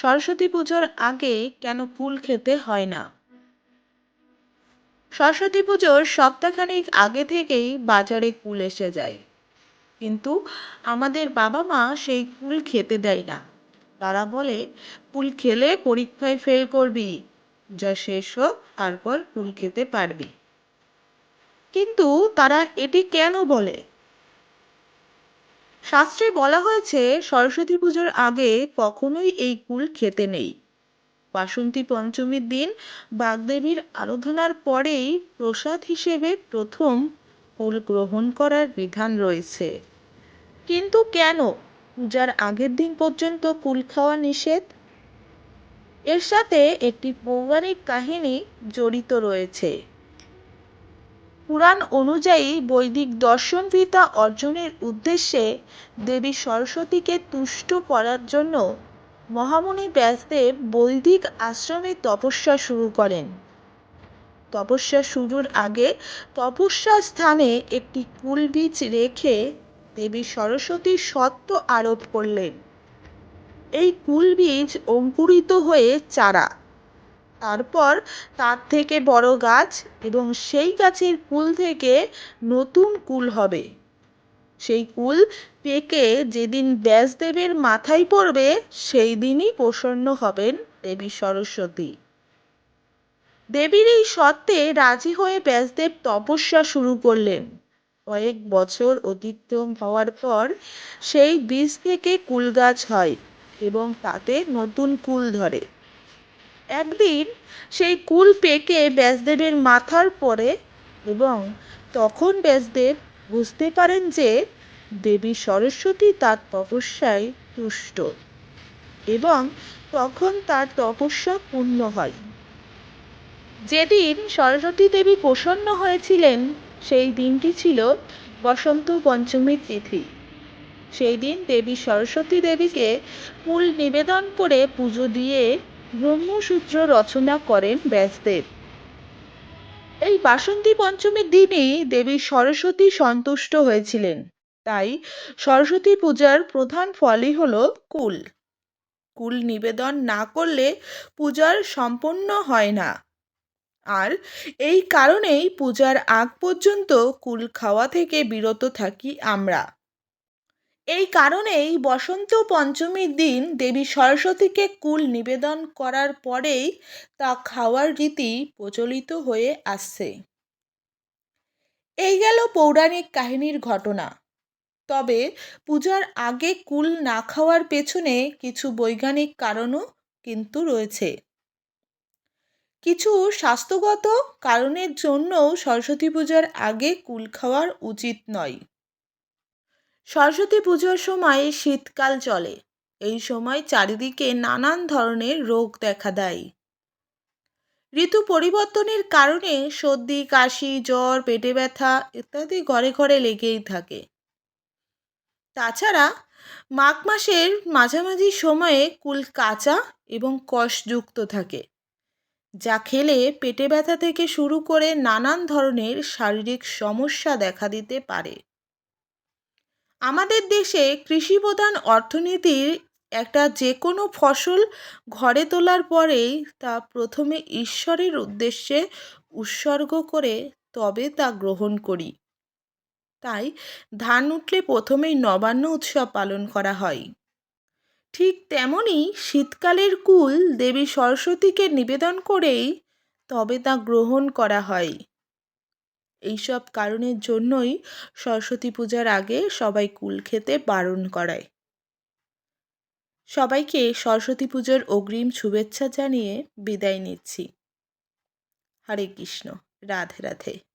সরস্বতী পুজোর আগে কেন কুল খেতে হয় না? সরস্বতী পুজোর সপ্তাহখানেক আগে থেকেই বাজারে কুল এসে যায়। কিন্তু আমাদের বাবা মা সেই কুল খেতে দেয় না। তারা বলে, কুল খেলে পরীক্ষায় ফেল করবি, যা শেষ হোক, তারপর কুল খেতে পারবি। কিন্তু তারা এটি কেন বলে? শাস্ত্রে বলা হয়েছে, সরস্বতী পুজোর আগে কখনোই এই কুল খেতে নেই। বাসন্তী পঞ্চমীর দিন বাগদেবীর আরাধনার পরেই প্রসাদ হিসেবে প্রথম কুল গ্রহণ করার বিধান রয়েছে। কিন্তু কেন? পূজার আগের দিন পর্যন্ত কুল খাওয়া নিষেধ? এর সাথে একটি পৌরাণিক কাহিনী জড়িত রয়েছে। পুরাণ অনুযায়ী বৈদিক দর্শনবিদ্যা অর্জনের উদ্দেশ্যে দেবী সরস্বতীকে তুষ্ট করার জন্য মহামুনি ব্যাসদেব বৈদিক আশ্রমে তপস্যা শুরু করেন। তপস্যা শুরুর আগে তপস্যা স্থানে একটি কুল বীজ রেখে দেবী সরস্বতী সত্য আরোপ করলেন। এই কুল বীজ অঙ্কুরিত হয়ে চারা। তারপর তার থেকে বড় গাছ এবং সেই গাছের কুল থেকে নতুন কুল হবে। সেই কুল পেকে যেদিন ব্যাসদেবের মাথায় পড়বে, সেই দিনই প্রসন্ন হবেন দেবী সরস্বতী। দেবীর এই সত্ত্বে রাজি হয়ে ব্যাসদেব তপস্যা শুরু করলেন। কয়েক বছর অতিক্রম হওয়ার পর সেই বীজ থেকে কুল গাছ হয় এবং তাতে নতুন কুল ধরে। একদিন সেই কুল পেকে ব্যাসদেবের মাথার পরে এবং তখন ব্যাসদেব বুঝতে পারেন যে দেবী সরস্বতী তার তপস্যায় তুষ্ট এবং তখন তার তপস্যা পূর্ণ হয়। যেদিন সরস্বতী দেবী প্রসন্ন হয়েছিলেন, সেই দিনটি ছিল বসন্ত পঞ্চমীর তিথি। সেই দিন দেবী সরস্বতী দেবীকে ফুল নিবেদন করে পুজো দিয়ে ব্রহ্মসূত্র রচনা করেন ব্যাসদেব। এই বাসন্তী পঞ্চমীর দিনেই দেবী সরস্বতী সন্তুষ্ট হয়েছিলেন। তাই সরস্বতী পূজার প্রধান ফলই হল কুল। কুল নিবেদন না করলে পূজার সম্পন্ন হয় না। আর এই কারণেই পূজার আগ পর্যন্ত কুল খাওয়া থেকে বিরত থাকি আমরা। এই কারণেই বসন্ত পঞ্চমীর দিন দেবী সরস্বতীকে কুল নিবেদন করার পরেই তা খাওয়ার রীতি প্রচলিত হয়ে আসছে। এই গেল পৌরাণিক কাহিনীর ঘটনা। তবে পূজার আগে কুল না খাওয়ার পেছনে কিছু বৈজ্ঞানিক কারণও কিন্তু রয়েছে। কিছু স্বাস্থ্যগত কারণের জন্যও সরস্বতী পূজার আগে কুল খাওয়ার উচিত নয়। সরস্বতী পুজোর সময় শীতকাল চলে। এই সময় চারিদিকে নানান ধরনের রোগ দেখা দেয়। ঋতু পরিবর্তনের কারণে সর্দি, কাশি, জ্বর, পেটে ব্যথা ইত্যাদি ঘরে ঘরে লেগেই থাকে। তাছাড়া মাঘ মাসের মাঝামাঝি সময়ে কুল কাঁচা এবং কষযুক্ত থাকে, যা খেলে পেটে ব্যথা থেকে শুরু করে নানান ধরনের শারীরিক সমস্যা দেখা দিতে পারে। আমাদের দেশে কৃষিপ্রধান অর্থনীতির একটা যে কোনো ফসল ঘরে তোলার পরেই তা প্রথমে ঈশ্বরের উদ্দেশ্যে উৎসর্গ করে তবে তা গ্রহণ করি। তাই ধান উঠলে প্রথমেই নবান্ন উৎসব পালন করা হয়। ঠিক তেমনই শীতকালের কুল দেবী সরস্বতীকে নিবেদন করেই তবে তা গ্রহণ করা হয়। এইসব কারণের জন্যই সরস্বতী পূজার আগে সবাই কুল খেতে বারণ করায়। সবাইকে সরস্বতী পুজোর অগ্রিম শুভেচ্ছা জানিয়ে বিদায় নিচ্ছি। হরে কৃষ্ণ, রাধে রাধে।